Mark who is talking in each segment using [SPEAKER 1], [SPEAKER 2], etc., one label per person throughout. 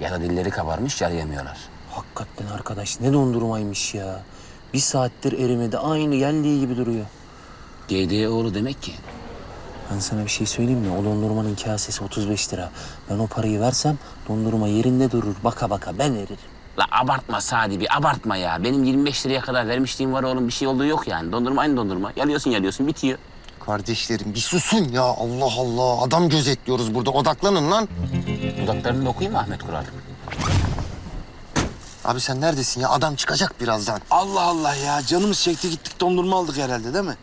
[SPEAKER 1] Ya da dilleri kabarmış yarayamıyorlar.
[SPEAKER 2] Hakikaten arkadaş ne dondurmaymış ya. Bir saattir erimedi aynı geldiği gibi duruyor.
[SPEAKER 1] GD oğlu demek ki.
[SPEAKER 2] Ben sana bir şey söyleyeyim mi? O dondurmanın kasesi 35 lira. Ben o parayı versem dondurma yerinde durur. Baka baka ben eririm.
[SPEAKER 1] La abartma Sadi bir abartma ya. Benim 25 liraya kadar vermişliğim var oğlum bir şey olduğu yok yani. Dondurma aynı dondurma. Yalıyorsun yalıyorsun bitiyor.
[SPEAKER 3] Kardeşlerim bir susun ya Allah Allah. Adam gözetliyoruz burada odaklanın lan.
[SPEAKER 1] Dudaklarını da okuyayım mı Ahmet Kural?
[SPEAKER 3] Abi sen neredesin ya? Adam çıkacak birazdan.
[SPEAKER 4] Allah Allah ya canımız çekti gittik dondurma aldık herhalde değil mi?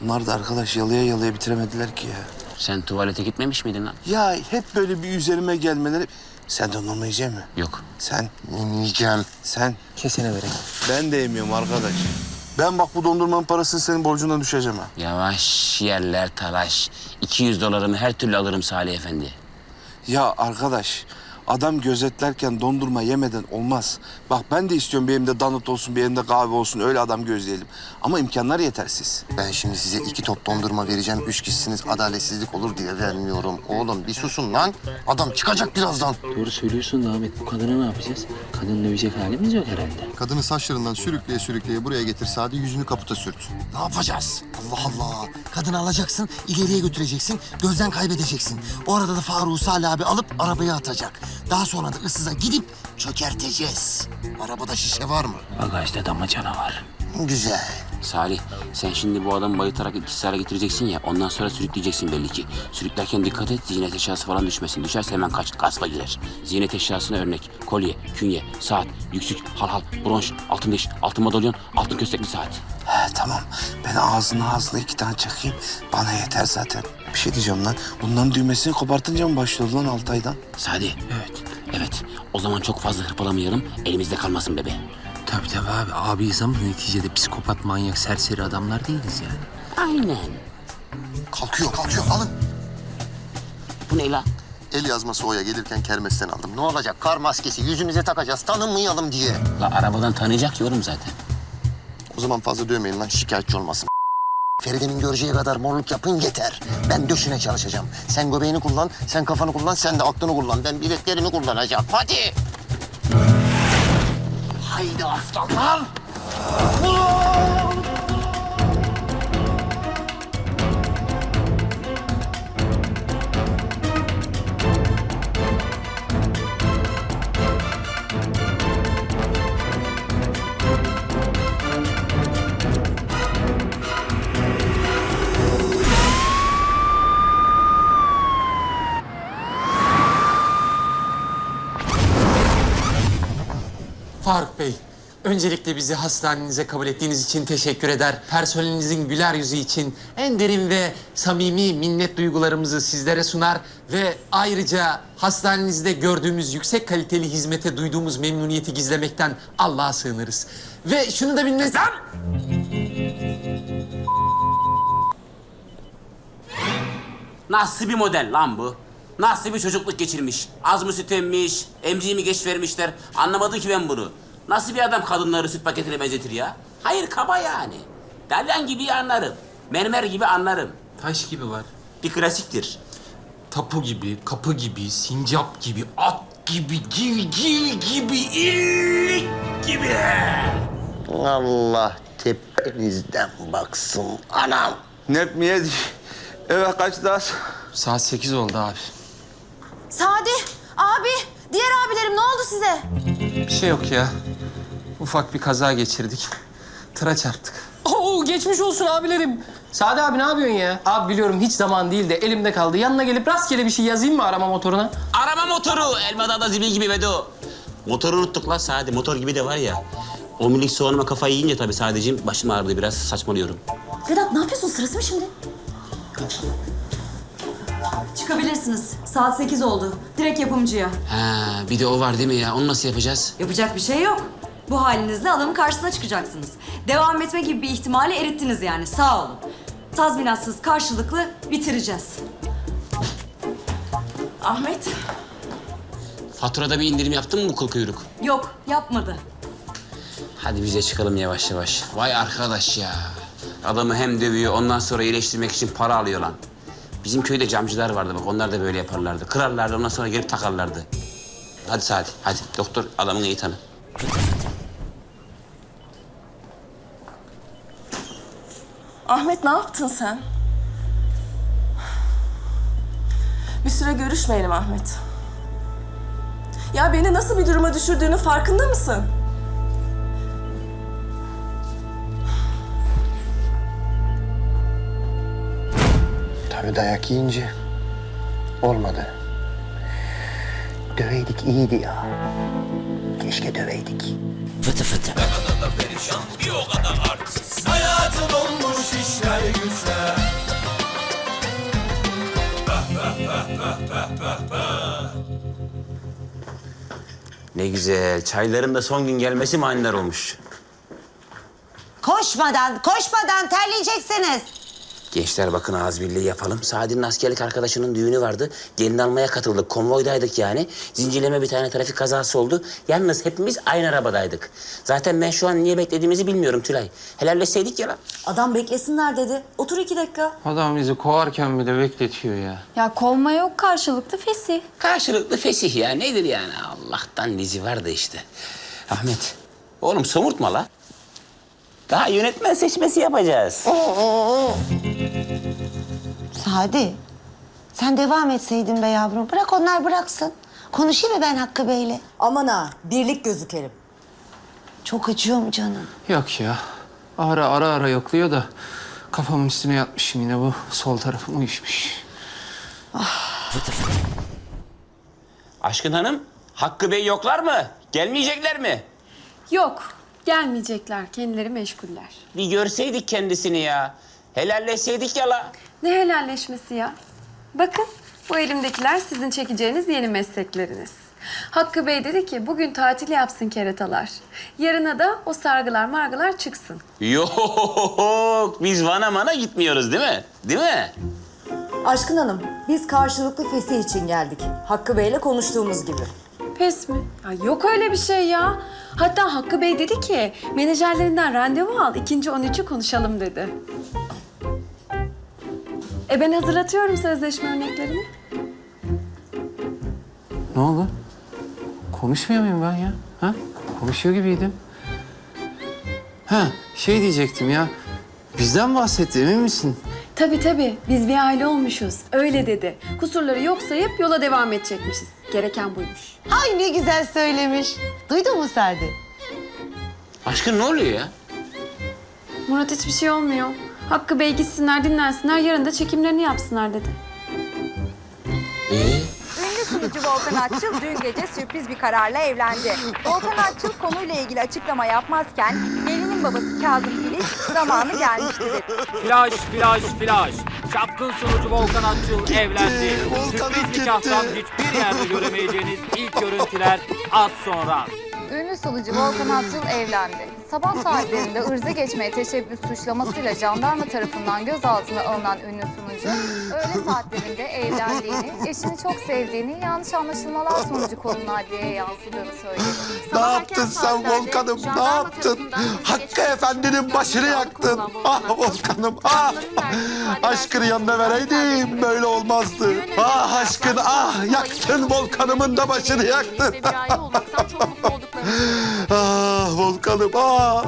[SPEAKER 4] Bunlar da arkadaş yalıya yalıya bitiremediler ki ya.
[SPEAKER 1] Sen tuvalete gitmemiş miydin lan?
[SPEAKER 4] Ya hep böyle bir üzerime gelmeleri... Sen dondurma yiyecek mi?
[SPEAKER 1] Yok.
[SPEAKER 4] Sen,
[SPEAKER 3] Yemeyeceğim.
[SPEAKER 4] sen.
[SPEAKER 2] Kesene vereyim.
[SPEAKER 4] Ben de yemiyorum arkadaş. Ben bak bu dondurmanın parasını senin borcundan düşeceğim ha.
[SPEAKER 1] Yavaş yerler talaş. 200 dolarımı her türlü alırım Salih Efendi.
[SPEAKER 4] Ya arkadaş adam gözetlerken dondurma yemeden olmaz. Bak ben de istiyorum bir elimde donut olsun bir elimde kahve olsun öyle adam gözleyelim. Ama imkanlar yetersiz.
[SPEAKER 3] Ben şimdi size iki top dondurma vereceğim. Üç kişisiniz adaletsizlik olur diye vermiyorum. Oğlum bir susun lan. Adam çıkacak birazdan.
[SPEAKER 2] Doğru söylüyorsun da Ahmet. Bu kadına ne yapacağız? Kadın dövecek halimiz yok herhalde.
[SPEAKER 3] Kadını saçlarından sürükleye sürükleye buraya getir Sadi yüzünü kaputa sürt. Ne yapacağız? Allah Allah. Kadını alacaksın, ileriye götüreceksin, gözden kaybedeceksin. O arada da Faruk'u Salih abi alıp arabaya atacak. Daha sonra da ıssıza gidip çökerteceğiz. Arabada şişe var mı?
[SPEAKER 2] Bagajda damacana var.
[SPEAKER 3] Güzel.
[SPEAKER 1] Salih sen şimdi bu adamı bayıltarak etkisiz hale getireceksin ya. Ondan sonra sürükleyeceksin belli ki. Sürüklerken dikkat et ziynet eşyası falan düşmesin. Düşerse hemen kaç gaspa girer. Ziynet eşyasına örnek. Kolye, künye, saat, yüksük, halhal, bronş, altın diş, altın madalyon, altın köstekli saat.
[SPEAKER 4] He tamam ben ağzına ağzına iki tane çakayım bana yeter zaten. Bir şey diyeceğim lan bunların düğmesini kopartınca mı başlıyordu lan Altay'dan?
[SPEAKER 1] Sadi. Evet. Evet. O zaman çok fazla hırpalamayalım. Elimizde kalmasın bebe.
[SPEAKER 2] Tabii tabii abi. Abiyiz ama neticede psikopat, manyak, serseri adamlar değiliz yani.
[SPEAKER 1] Aynen.
[SPEAKER 3] Kalkıyor, kalkıyor. Alın.
[SPEAKER 1] Bu ne lan?
[SPEAKER 3] El yazması oya gelirken kermesten aldım. Ne olacak? Kar maskesi yüzümüze takacağız. Tanınmayalım diye.
[SPEAKER 1] La arabadan tanıyacak yorum zaten.
[SPEAKER 3] O zaman fazla dövmeyin lan şikayetçi olmasın. Feride'nin göreceği kadar morluk yapın yeter. Ben döşüne çalışacağım. Sen göbeğini kullan, sen kafanı kullan, sen de aklını kullan. Ben bileklerimi kullanacağım. Hadi. Haydi aslanlar.
[SPEAKER 5] Faruk öncelikle bizi hastanenize kabul ettiğiniz için teşekkür eder. Personelinizin güler yüzü için en derin ve samimi minnet duygularımızı sizlere sunar ve ayrıca hastanenizde gördüğümüz yüksek kaliteli hizmete duyduğumuz memnuniyeti gizlemekten Allah'a sığınırız. Ve şunu da bilmeniz... Lan!
[SPEAKER 1] Nasıl bir model lan bu? Nasıl bir çocukluk geçirmiş? Az mı süt emmiş? Emziği mi geç vermişler? Anlamadım ki ben bunu. Nasıl bir adam kadınları süt paketine benzetir ya? Hayır kaba yani. Dalyan gibi anlarım. Mermer gibi anlarım.
[SPEAKER 5] Taş gibi var.
[SPEAKER 1] Bir klasiktir.
[SPEAKER 5] Tapu gibi, kapı gibi, sincap gibi, at gibi, gilgil gibi, illik gibi.
[SPEAKER 3] Allah tepenizden baksın anam.
[SPEAKER 4] Nep mi yedi? Eve kaç daha?
[SPEAKER 5] Saat sekiz oldu abi.
[SPEAKER 6] Sadi, abi, diğer abilerim ne oldu size?
[SPEAKER 5] Bir şey yok ya. Ufak bir kaza geçirdik. Tıra çarptık.
[SPEAKER 7] Oo geçmiş olsun abilerim. Sade abi ne yapıyorsun ya? Abi biliyorum hiç zaman değil de elimde kaldı. Yanına gelip rastgele bir şey yazayım mı arama motoruna?
[SPEAKER 1] Araba motoru. Elmadağ'da zibil gibi Vedo. Motoru unuttuk lan Sadi. Motor gibi de var ya. O minik soğanıma kafayı yiyince tabii sadece başım ağrıdı biraz saçmalıyorum.
[SPEAKER 6] Vedat ne yapıyorsun? Sırası mı şimdi? Çıkabilirsiniz. Saat 8 oldu. Direkt yapımcıya.
[SPEAKER 1] Ha, bir de o var değil mi ya? Onu nasıl yapacağız?
[SPEAKER 6] Yapacak bir şey yok. Bu halinizle adamın karşısına çıkacaksınız. Devam etme gibi bir ihtimali erittiniz yani. Sağ olun. Tazminatsız karşılıklı bitireceğiz. Ahmet?
[SPEAKER 1] Faturada bir indirim yaptın mı bu kıl kuyruk?
[SPEAKER 6] Yok, yapmadı.
[SPEAKER 1] Hadi bize çıkalım yavaş yavaş. Vay arkadaş ya. Adamı hem dövüyor ondan sonra iyileştirmek için para alıyor lan. Bizim köyde camcılar vardı bak onlar da böyle yaparlardı. Kırarlardı ondan sonra gelip takarlardı. Hadi Sadi hadi doktor adamın iyi tanı.
[SPEAKER 8] Ahmet ne yaptın sen? Bir süre görüşmeyelim Ahmet. Ya beni nasıl bir duruma düşürdüğünün farkında mısın?
[SPEAKER 9] Tabii dayak yiyince olmadı. Döveydik iyiydi ya. Keşke döveydik.
[SPEAKER 1] Fıtı fıtı. Ne güzel. Çayların da son gün gelmesi manidar olmuş.
[SPEAKER 10] Koşmadan, koşmadan terleyeceksiniz.
[SPEAKER 1] Gençler bakın ağız birliği yapalım. Sadi'nin askerlik arkadaşının düğünü vardı. Gelin almaya katıldık. Konvoydaydık yani. Zincirleme bir tane trafik kazası oldu. Yalnız hepimiz aynı arabadaydık. Zaten ben şu an niye beklediğimizi bilmiyorum Tülay. Helalleşseydik ya lan.
[SPEAKER 6] Adam beklesinler dedi. Otur iki dakika.
[SPEAKER 5] Adam bizi kovarken bile bekletiyor ya.
[SPEAKER 11] Ya kovma yok karşılıklı fesih.
[SPEAKER 1] Karşılıklı fesih ya. Nedir yani? Allah'tan dizi vardı işte. Ahmet. Oğlum somurtma la. Daha yönetmen seçmesi yapacağız.
[SPEAKER 10] Sadi, sen devam etseydin be yavrum. Bırak onlar bıraksın. Konuşayım mı ben Hakkı Bey'le?
[SPEAKER 6] Aman ha birlik gözükelim.
[SPEAKER 10] Çok acıyor mu canım?
[SPEAKER 5] Yok ya. Ara ara ara yokluyor da kafamın üstüne yatmışım yine bu sol tarafım uyuşmuş.
[SPEAKER 1] Aşkın Hanım, Hakkı Bey yoklar mı? Gelmeyecekler mi?
[SPEAKER 11] Yok gelmeyecekler kendileri meşguller.
[SPEAKER 1] Bir görseydik kendisini ya. Helalleşseydik ya la.
[SPEAKER 11] Ne helalleşmesi ya? Bakın bu elimdekiler sizin çekeceğiniz yeni meslekleriniz. Hakkı Bey dedi ki bugün tatil yapsın keratalar. Yarına da o sargılar margılar çıksın.
[SPEAKER 1] Yok, biz Van'a mana gitmiyoruz değil mi? Değil mi?
[SPEAKER 6] Aşkın Hanım biz karşılıklı fesih için geldik. Hakkı Bey'le konuştuğumuz gibi.
[SPEAKER 11] Pes mi? Ya yok öyle bir şey ya. Hatta Hakkı Bey dedi ki menajerlerinden randevu al ikinci 13'ü konuşalım dedi. E ben hazırlatıyorum sözleşme örneklerini.
[SPEAKER 5] Ne oldu? Konuşmuyor muyum ben ya? Ha? Konuşuyor gibiydim. Ha, şey diyecektim ya. Bizden bahsetti emin misin?
[SPEAKER 11] Tabii tabii biz bir aile olmuşuz. Öyle dedi. Kusurları yok sayıp yola devam edecekmişiz. Gereken buymuş.
[SPEAKER 10] Ay ne güzel söylemiş. Duydun mu Sadi?
[SPEAKER 1] Aşkın ne oluyor ya?
[SPEAKER 11] Murat hiçbir şey olmuyor. Hakkı Bey gitsinler dinlensinler yarın da çekimlerini yapsınlar dedi.
[SPEAKER 1] Ee?
[SPEAKER 12] Ünlü sunucu Volkan Akçıl dün gece sürpriz bir kararla evlendi. Volkan Akçıl konuyla ilgili açıklama yapmazken gelinin babası Kazım Filiz zamanı gelmişti dedi.
[SPEAKER 13] Flash, flash, flash. Çapkın sunucu Volkan Akçıl evlendi. Sürpriz nikahtan hiçbir yerde göremeyeceğiniz ilk görüntüler az sonra.
[SPEAKER 12] Ünlü sunucu Volkan Akçıl evlendi. Sabah saatlerinde ırza geçmeye teşebbüs suçlamasıyla jandarma tarafından gözaltına alınan ünlü sunucu, öğle saatlerinde evlendiğini, eşini çok sevdiğini, yanlış anlaşılmalar sonucu konunun adliyeye yansıdığını söyledi.
[SPEAKER 4] Ne yaptın sen Volkan'ım? Ne yaptın? Hakkı Efendi'nin başını yaktın. Ah Volkan'ım ah. Aşkını yanına vereydim böyle olmazdı. Ah aşkın ah yaktın Volkan'ımın da başını yaktın. Ah Volkan'ım ah.